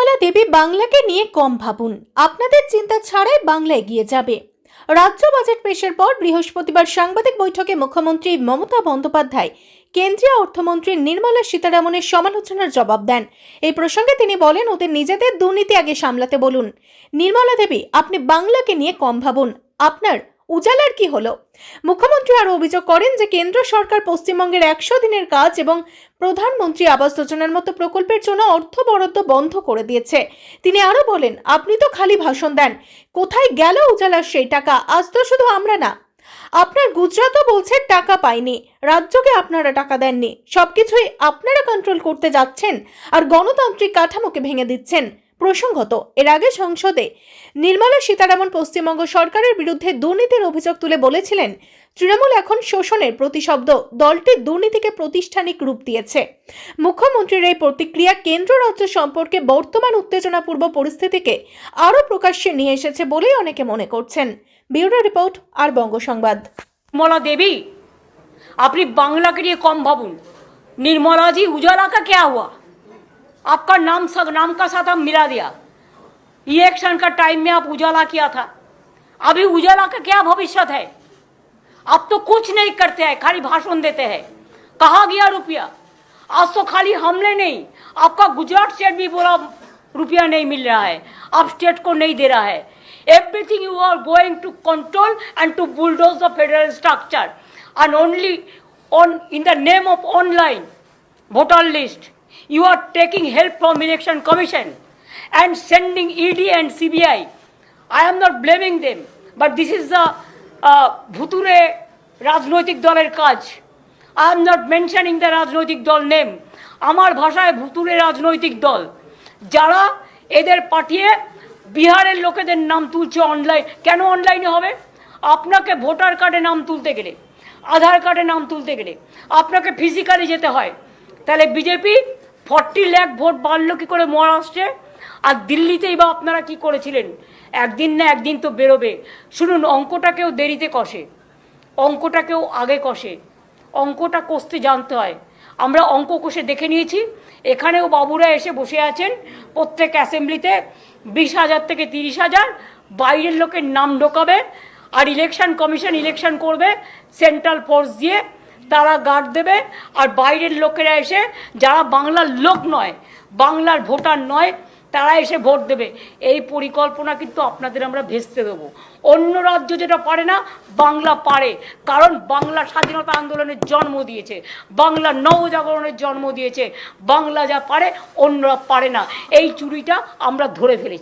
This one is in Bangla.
নির্মলা দেবী বাংলাকে নিয়ে কম ভাবুন। আপনাদের চিন্তা ছাড়াই বাংলা এগিয়ে যাবে। রাজ্য বাজেট পেশের পর বৃহস্পতিবার সাংবাদিক বৈঠকে মুখ্যমন্ত্রী মমতা বন্দ্যোপাধ্যায় কেন্দ্রীয় অর্থমন্ত্রী নির্মলা সীতারামনের সমালোচনার জবাব দেন। এই প্রসঙ্গে তিনি বলেন, ওদের নিজেদের দুর্নীতি আগে সামলাতে বলুন। নির্মলা দেবী, আপনি বাংলাকে নিয়ে কম ভাবুন। আপনার উজালার কি হলো? মুখ্যমন্ত্রী আরও অভিযোগ করেন যে কেন্দ্র সরকার পশ্চিমবঙ্গের একশো দিনের কাজ এবং প্রধানমন্ত্রী আবাস যোজনার মতো প্রকল্পের জন্য অর্থ বরাদ্দ বন্ধ করে দিয়েছে। তিনি আরও বলেন, আপনি তো খালি ভাষণ দেন। কোথায় গেল উজালার সেই টাকা? আজ তো শুধু আমরা না। আপনার গুজরাটও বলছে টাকা পায়নি রাজ্যকে আপনারা টাকা দেননি। সবকিছুই আপনারা কন্ট্রোল করতে যাচ্ছেন আর গণতান্ত্রিক কাঠামোকে ভেঙে দিচ্ছেন। প্রসঙ্গত, এর আগে সংসদে নির্মলা সীতারামন পশ্চিমবঙ্গ সরকারের বিরুদ্ধে দুর্নীতির অভিযোগ তুলে বলেছিলেন, তৃণমূল এখন শোষণের প্রতিশব্দ দলটির দুর্নীতিকে প্রতিষ্ঠানিক রূপ দিয়েছে। মুখ্যমন্ত্রীর এই প্রতিক্রিয়া কেন্দ্র রাজ্য সম্পর্কে বর্তমান উত্তেজনাপূর্ব পরিস্থিতিকে আরও প্রকাশ্যে নিয়ে এসেছে বলেই অনেকে মনে করছেন। বিউরো রিপোর্ট, আর বঙ্গ সংবাদ। মলা দেবী, আপনি বাংলাকে নিয়ে কম ভাবুন। নির্মলাজি উজালা আঁকা কে হওয়া आपका नाम सब नाम का साथ हम मिला दिया। इलेक्शन का टाइम में आप उजाला किया था। अभी उजाला का क्या भविष्य है? आप तो कुछ नहीं करते हैं, खाली भाषण देते हैं। कहा गया रुपया? आज तो खाली हमने नहीं, आपका गुजरात स्टेट भी बोला रुपया नहीं मिल रहा है। आप स्टेट को नहीं दे रहा है। Everything you are going to control and to bulldoze the federal structure. And only on in the name of online voter list. You are taking help from election commission and sending ed and cbi i. Am not blaming them but this is the uh, ভুতুরে রাজনৈতিক দলের কাজ. I am not mentioning the রাজনৈতিক দল নেম আমার ভাষায় ভুতুরে রাজনৈতিক দল যারা এদের পাঠিয়ে বিহারের লোকেদের নাম তুলছে অনলাইন কেন অনলাইনে হবে? আপনাকে ভোটার কার্ডে নাম তুলতে গেলে আধার কার্ডে নাম তুলতে গেলে আপনাকে ফিজিক্যালি যেতে হয়। তাহলে বিজেপি ফর্টি ল্যাক ভোট বাড়লো কি করে মহারাষ্ট্রে? আর দিল্লিতেই বা আপনারা কি করেছিলেন? একদিন না একদিন তো বেরোবে। শুনুন, অঙ্কটাকেও দেরিতে কষে। অঙ্কটাকেও আগে কষে। অঙ্কটা কষতে জানতে হয়। আমরা অঙ্ক কষে দেখে নিয়েছি। এখানেও বাবুরা এসে বসে আছেন। প্রত্যেক অ্যাসেম্বলিতে বিশ হাজার থেকে তিরিশ হাজার। বাইরের লোকের নাম ঢোকাবে। আর ইলেকশন কমিশন ইলেকশন করবে। সেন্ট্রাল ফোর্স দিয়ে তারা গার্ড দেবে আর বাইরের লোকেরা এসে, যারা বাংলার লোক নয়, বাংলার ভোটার নয়, তারা এসে ভোট দেবে। এই পরিকল্পনা কিন্তু আপনাদের আমরা ভেস্তে দেবো। অন্য রাজ্য যেটা পারে না, বাংলা পারে। কারণ বাংলা স্বাধীনতা আন্দোলনের জন্ম দিয়েছে। বাংলা নবজাগরণের জন্ম দিয়েছে। বাংলা যা পারে, অন্যরা পারে না। এই চুরিটা আমরা ধরে ফেলেছি।